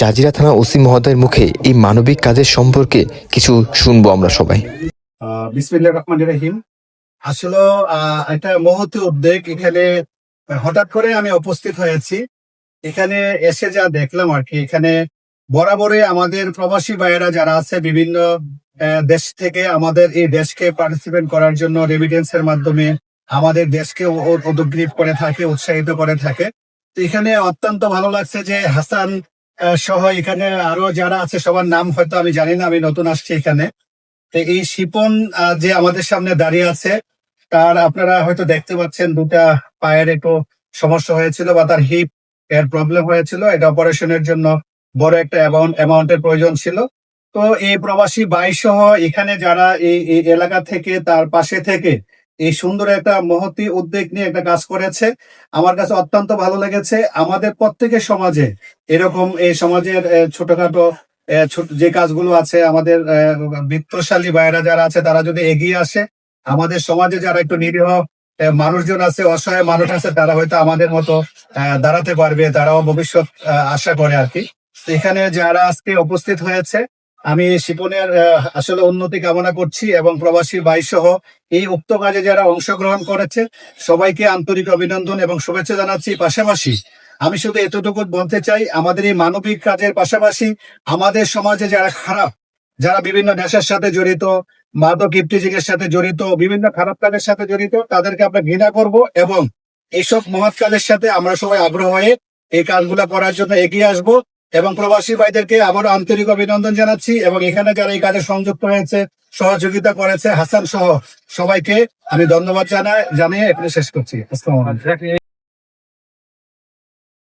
Jazeera থানা OC মহোদয়ের মুখে এই মানবিক কাজের সম্পর্কে কিছু শুনব আমরা সবাই। আসলে একটা মহতি উদ্যোগ এখানে হঠাৎ করে আমি উপস্থিত হয়েছি। এখানে এসে যা দেখলাম আর কি, এখানে বরাবরই আমাদের প্রবাসী ভাইয়েরা যারা আছে, বিভিন্ন দেশ থেকে আমাদের এই দেশকে পার্টিসিপেট করার জন্য রেমিটেন্সের মাধ্যমে আমাদের দেশকে উদ্গ্রীব করে থাকে, উৎসাহিত করে থাকে। তো এখানে অত্যন্ত ভালো লাগছে যে হাসান সহ এখানে আরও যারা আছে, সবার নাম হয়তো আমি জানি না, আমি নতুন আসছি এখানে। তো এই শিপন যে আমাদের সামনে দাঁড়িয়ে আছে, তার আপনারা হয়তো দেখতে পাচ্ছেন, দুটা পায়ের একটু সমস্যা হয়েছিল বা তার হিপ এর প্রবলেম হয়েছিল। এটা অপারেশনের জন্য বড় একটা অ্যামাউন্ট অ্যামাউন্টের প্রয়োজন ছিল। তো এই প্রবাসী বাই সহ এখানে যারা এই এলাকা থেকে, তার পাশে থেকে এই সুন্দর একটা মহতি উদ্যোগ নিয়ে একটা কাজ করেছে। আমার কাছে অত্যন্ত ভালো লেগেছে। আমাদের প্রত্যেকের সমাজে এরকম এই সমাজের ছোটখাটো যে কাজগুলো আছে, আমাদের বিত্তশালী ভাইয়েরা যারা আছে, তারা যদি এগিয়ে আসে, আমাদের সমাজে যারা একটু নিরীহ মানুষজন আছে, অসহায় মানুষ আছে, তারা হয়তো আমাদের মতো দাঁড়াতে পারবে, তারাও ভবিষ্যৎ আশা করে আর কি। এখানে যারা আজকে উপস্থিত হয়েছে আমি শিপনের আসলে উন্নতি কামনা করছি এবং প্রবাসী ভাই সহ এই উক্ত কাজে যারা অংশগ্রহণ করেছে, সবাইকে আন্তরিক অভিনন্দন এবং শুভেচ্ছা জানাচ্ছি। পাশাপাশি আমি শুধু এতটুকু বলতে চাই, আমাদের এই মানবিক কাজের পাশাপাশি আমাদের সমাজে যারা খারাপ, যারা বিভিন্ন নেশার সাথে জড়িত, মাদক ইফটিজিংয়ের সাথে জড়িত, বিভিন্ন খারাপ কাজের সাথে জড়িত, তাদেরকে আমরা ঘৃণা করব এবং এইসব মহৎ কাজের সাথে আমরা সবাই আগ্রহ হয়ে এই কাজগুলো করার জন্য এগিয়ে আসব। এবং প্রবাসী ভাইদেরকে আবারও আন্তরিক অভিনন্দন জানাচ্ছি এবং এখানে যারা এই কাজে সংযুক্ত হয়েছে, সহযোগিতা করেছে, হাসান সহ সবাইকে আমি ধন্যবাদ জানাই, জানিয়ে এখানে শেষ করছি।